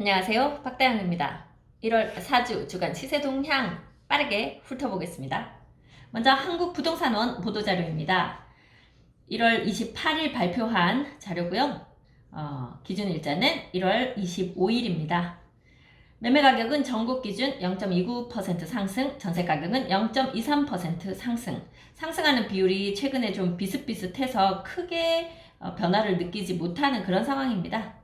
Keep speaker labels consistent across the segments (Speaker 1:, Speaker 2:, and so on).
Speaker 1: 안녕하세요. 박다영입니다. 1월 4주 주간 시세 동향 빠르게 훑어보겠습니다. 먼저 한국부동산원 보도자료입니다. 1월 28일 발표한 자료고요. 어, 기준 일자는 1월 25일입니다. 매매 가격은 전국 기준 0.29% 상승, 전세 가격은 0.23% 상승. 상승하는 비율이 최근에 좀 비슷비슷해서 크게 어, 변화를 느끼지 못하는 그런 상황입니다.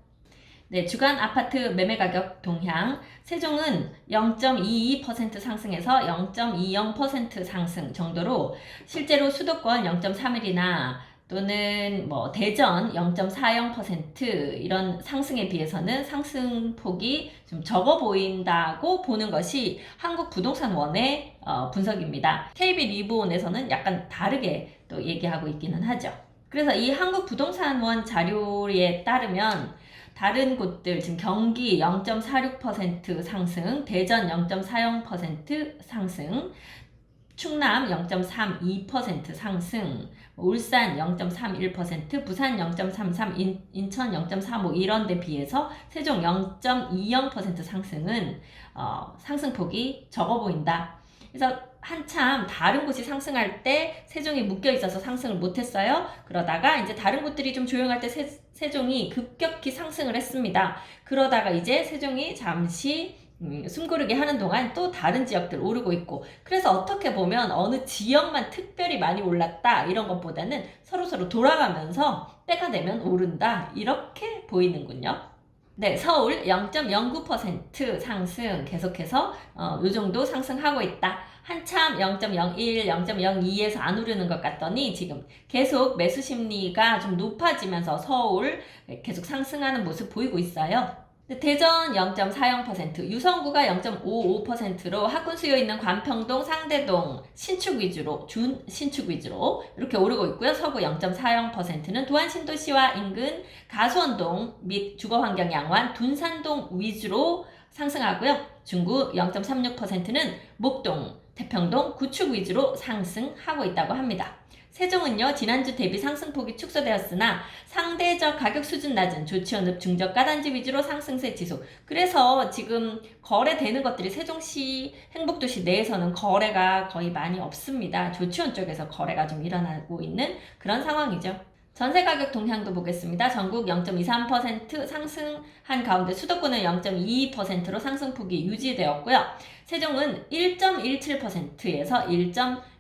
Speaker 1: 네, 주간 아파트 매매 가격 동향. 세종은 0.22% 상승해서 0.20% 상승 정도로 실제로 수도권 0.31이나 또는 뭐 대전 0.40% 이런 상승에 비해서는 상승폭이 좀 적어 보인다고 보는 것이 한국 부동산 원의 어, 분석입니다. KB 리본에서는 약간 다르게 또 얘기하고 있기는 하죠. 그래서 이 한국 부동산 원 자료에 따르면 다른 곳들 지금 경기 0.46% 상승, 대전 0.40% 상승, 충남 0.32% 상승, 울산 0.31%, 부산 0.33, 인, 인천 0.35 이런 데 비해서 세종 0.20% 상승은 어, 상승폭이 적어 보인다. 그래서 한참 다른 곳이 상승할 때 세종이 묶여 있어서 상승을 못했어요. 그러다가 이제 다른 곳들이 좀 조용할 때 세, 세종이 급격히 상승을 했습니다. 그러다가 이제 세종이 잠시 음, 숨고르게 하는 동안 또 다른 지역들 오르고 있고 그래서 어떻게 보면 어느 지역만 특별히 많이 올랐다 이런 것보다는 서로서로 돌아가면서 때가 되면 오른다 이렇게 보이는군요. 네, 서울 0.09% 상승 계속해서 어, 요 정도 상승하고 있다. 한참 0.01, 0.02에서 안 오르는 것 같더니 지금 계속 매수 심리가 좀 높아지면서 서울 계속 상승하는 모습 보이고 있어요. 대전 0.40%, 유성구가 0.55%로 학군 수요 있는 관평동, 상대동 신축 위주로, 준 신축 위주로 이렇게 오르고 있고요. 서구 0.40%는 도안 신도시와 인근 가수원동 및 주거 환경 양호한 둔산동 위주로 상승하고요. 중구 0.36%는 목동, 태평동, 구축 위주로 상승하고 있다고 합니다. 세종은요, 지난주 대비 상승폭이 축소되었으나 상대적 가격 수준 낮은 조치원읍 중저 가 단지 위주로 상승세 지속. 그래서 지금 거래되는 것들이 세종시 행복도시 내에서는 거래가 거의 많이 없습니다. 조치원 쪽에서 거래가 좀 일어나고 있는 그런 상황이죠. 전세 가격 동향도 보겠습니다. 전국 0.23% 상승한 가운데 수도권은 0.22%로 상승폭이 유지되었고요. 세종은 1.17%에서 1.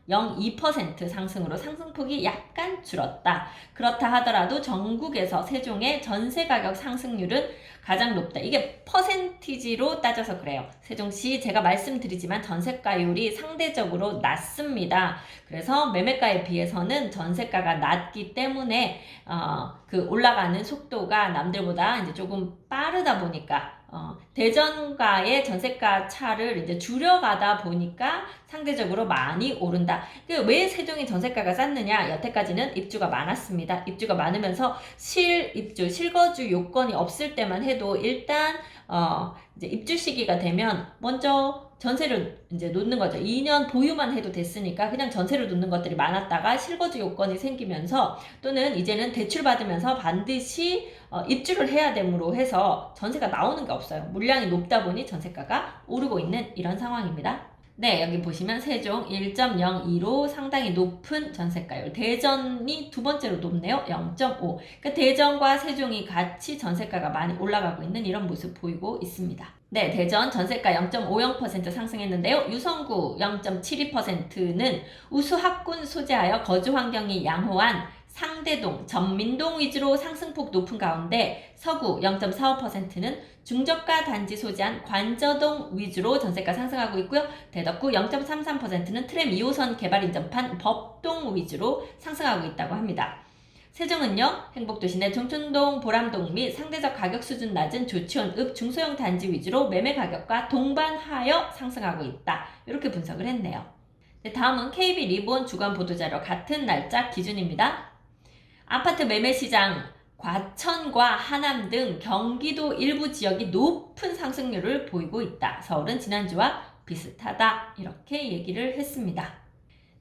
Speaker 1: 0.02% 상승으로 상승폭이 약간 줄었다. 그렇다 하더라도 전국에서 세종의 전세 가격 상승률은 가장 높다. 이게 퍼센티지로 따져서 그래요. 세종시 제가 말씀드리지만 전세가율이 상대적으로 낮습니다. 그래서 매매가에 비해서는 전세가가 낮기 때문에 어, 그 올라가는 속도가 남들보다 이제 조금 빠르다 보니까 어, 대전과의 전세가 차를 이제 줄여가다 보니까 상대적으로 많이 오른다. 그 왜 세종이 전세가가 쌌느냐? 여태까지는 입주가 많았습니다. 입주가 많으면서 실 입주, 실거주 요건이 없을 때만 해도 일단 어, 이제 입주 시기가 되면 먼저 전세를 이제 놓는 거죠. 2년 보유만 해도 됐으니까 그냥 전세를 놓는 것들이 많았다가 실거주 요건이 생기면서 또는 이제는 대출 받으면서 반드시 어, 입주를 해야 되므로 해서 전세가 나오는 게 없어요. 물량이 높다 보니 전세가가 오르고 있는 이런 상황입니다. 네, 여기 보시면 세종 1.02로 상당히 높은 전세가율. 대전이 두 번째로 높네요. 0.5. 그러니까 대전과 세종이 같이 전세가가 많이 올라가고 있는 이런 모습 보이고 있습니다. 네, 대전 전세가 0.50% 상승했는데요. 유성구 0.72%는 우수 학군 소재하여 거주 환경이 양호한 상대동, 전민동 위주로 상승폭 높은 가운데 서구 0.45%는 중저가 단지 소재한 관저동 위주로 전세가 상승하고 있고요. 대덕구 0.33%는 트램 2호선 개발 인접한 법동 위주로 상승하고 있다고 합니다. 세종은요, 행복도시 내 종촌동, 보람동 및 상대적 가격 수준 낮은 조치원 읍 중소형 단지 위주로 매매 가격과 동반하여 상승하고 있다. 이렇게 분석을 했네요. 네, 다음은 KB 리본 주간 보도자료 같은 날짜 기준입니다. 아파트 매매 시장 과천과 하남 등 경기도 일부 지역이 높은 상승률을 보이고 있다. 서울은 지난주와 비슷하다. 이렇게 얘기를 했습니다.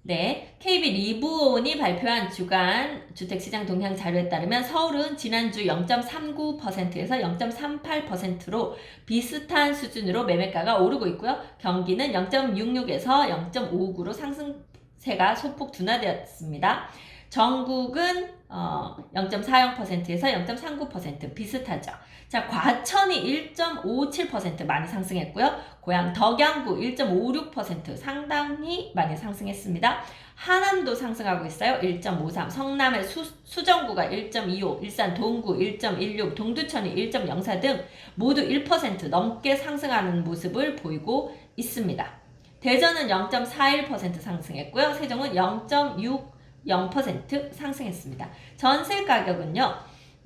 Speaker 1: 네, KB 리브온이 발표한 주간 주택시장 동향 자료에 따르면 서울은 지난주 0.39%에서 0.38%로 비슷한 수준으로 매매가가 오르고 있고요. 경기는 0.66에서 0.59로 상승세가 소폭 둔화되었습니다. 전국은 어, 0.40%에서 0.39% 비슷하죠. 자, 과천이 1.57% 많이 상승했고요. 고향 덕양구 1.56% 상당히 많이 상승했습니다. 하남도 상승하고 있어요. 1.53. 성남의 수, 수정구가 1.25, 일산 동구 1.16, 동두천이 1.04 등 모두 1% 넘게 상승하는 모습을 보이고 있습니다. 대전은 0.41% 상승했고요. 세종은 0.60% 상승했습니다. 전세 가격은요.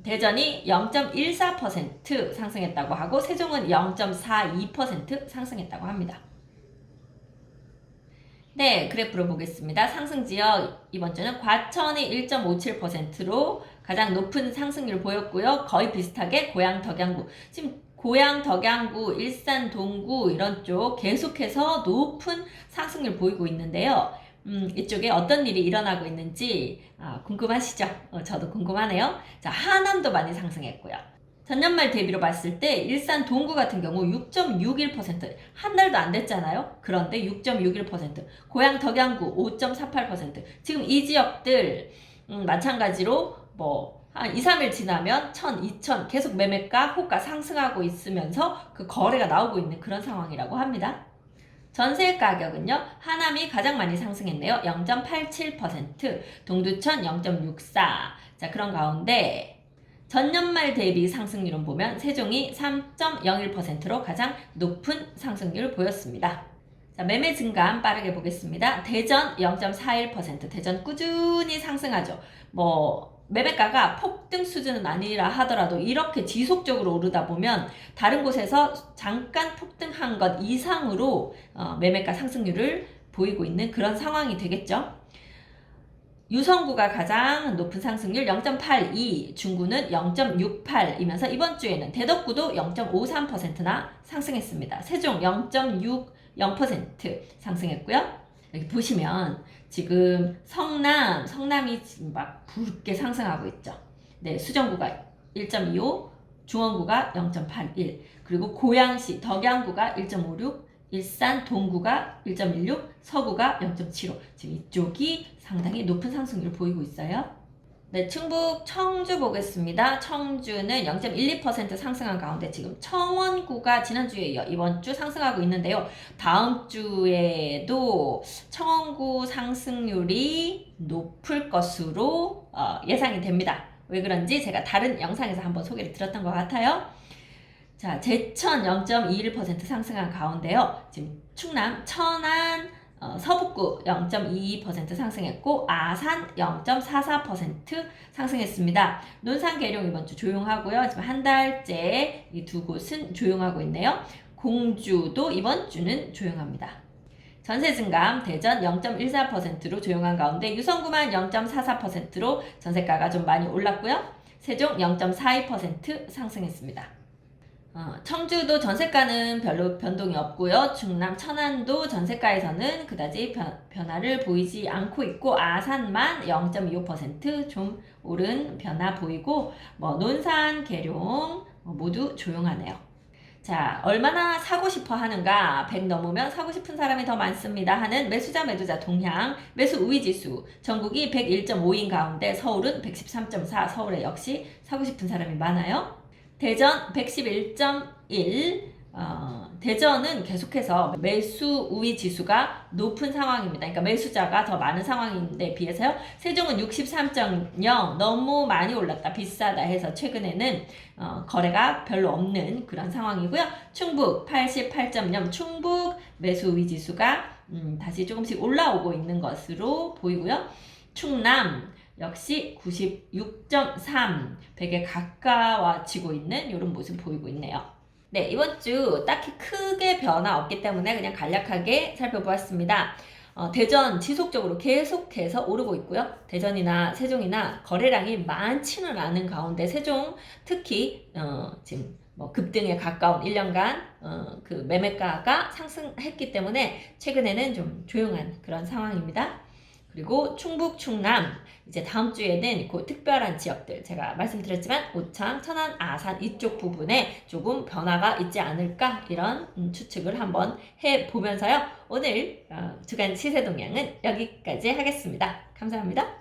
Speaker 1: 대전이 0.14% 상승했다고 하고 세종은 0.42% 상승했다고 합니다. 네, 그래프로 보겠습니다. 상승 지역 이번 주는 과천이 1.57%로 가장 높은 상승률을 보였고요. 거의 비슷하게 고양 덕양구. 지금 고양 덕양구, 일산 동구 이런 쪽 계속해서 높은 상승률 보이고 있는데요. 음, 이쪽에 어떤 일이 일어나고 있는지 아, 궁금하시죠? 어, 저도 궁금하네요. 자, 하남도 많이 상승했고요. 전년 말 대비로 봤을 때 일산 동구 같은 경우 6.61%한 달도 안 됐잖아요. 그런데 6.61% 고양 덕양구 5.48% 지금 이 지역들 음, 마찬가지로 뭐 한 2, 3일 지나면 1000, 2000 계속 매매가 호가 상승하고 있으면서 그 거래가 나오고 있는 그런 상황이라고 합니다. 전세 가격은요, 하남이 가장 많이 상승했네요. 0.87%, 동두천 0.64. 자, 그런 가운데 전년말 대비 상승률은 보면 세종이 3.01%로 가장 높은 상승률을 보였습니다. 자, 매매 증감 빠르게 보겠습니다. 대전 0.41%, 대전 꾸준히 상승하죠. 뭐, 매매가가 폭등 수준은 아니라 하더라도 이렇게 지속적으로 오르다 보면 다른 곳에서 잠깐 폭등한 것 이상으로 어, 매매가 상승률을 보이고 있는 그런 상황이 되겠죠. 유성구가 가장 높은 상승률 0.82, 중구는 0.68이면서 이번 주에는 대덕구도 0.53%나 상승했습니다. 세종 0.60% 상승했고요. 여기 보시면 지금 성남, 성남이 지금 막 붉게 상승하고 있죠. 네, 수정구가 1.25, 중원구가 0.81, 그리고 고양시, 덕양구가 1.56, 일산 동구가 1.16, 서구가 0.75. 지금 이쪽이 상당히 높은 상승률을 보이고 있어요. 네, 충북 청주 보겠습니다. 청주는 0.12% 상승한 가운데 지금 청원구가 지난주에 이어 이번 주 상승하고 있는데요. 다음 주에도 청원구 상승률이 높을 것으로 어, 예상이 됩니다. 왜 그런지 제가 다른 영상에서 한번 소개를 드렸던 것 같아요. 자, 제천 0.21% 상승한 가운데요. 지금 충남, 천안, 어, 서북구 0.22% 상승했고 아산 0.44% 상승했습니다. 논산 계룡 이번 주 조용하고요. 지금 한 달째 이 두 곳은 조용하고 있네요. 공주도 이번 주는 조용합니다. 전세 증감 대전 0.14%로 조용한 가운데 유성구만 0.44%로 전세가가 좀 많이 올랐고요. 세종 0.42% 상승했습니다. 어, 청주도 전세가는 별로 변동이 없고요. 충남 천안도 전세가에서는 그다지 변, 변화를 보이지 않고 있고 아산만 0.25%좀 오른 변화 보이고 뭐 논산, 계룡 뭐 모두 조용하네요. 자, 얼마나 사고 싶어 하는가? 100 넘으면 사고 싶은 사람이 더 많습니다. 하는 매수자 매도자 동향, 매수 우위 지수. 전국이 101.5인 가운데 서울은 113.4. 서울에 역시 사고 싶은 사람이 많아요. 대전 111.1 어, 대전은 계속해서 매수 우위 지수가 높은 상황입니다. 그러니까 매수자가 더 많은 상황인데 비해서요. 세종은 63.0 너무 많이 올랐다 비싸다 해서 최근에는 어, 거래가 별로 없는 그런 상황이고요. 충북 88.0 충북 매수 우위 지수가 음, 다시 조금씩 올라오고 있는 것으로 보이고요. 충남 역시 96.3 100에 가까워지고 있는 이런 모습 보이고 있네요. 네, 이번 주 딱히 크게 변화 없기 때문에 그냥 간략하게 살펴보았습니다. 어, 대전 지속적으로 계속해서 오르고 있고요. 대전이나 세종이나 거래량이 많지는 않은 가운데 세종 특히 어, 지금 뭐 급등에 가까운 1년간 어, 그 매매가가 상승했기 때문에 최근에는 좀 조용한 그런 상황입니다. 그리고 충북, 충남 이제 다음 주에는 그 특별한 지역들 제가 말씀드렸지만 오창, 천안, 아산 이쪽 부분에 조금 변화가 있지 않을까 이런 음, 추측을 한번 해 보면서요. 오늘 어, 주간 시세 동향은 여기까지 하겠습니다. 감사합니다.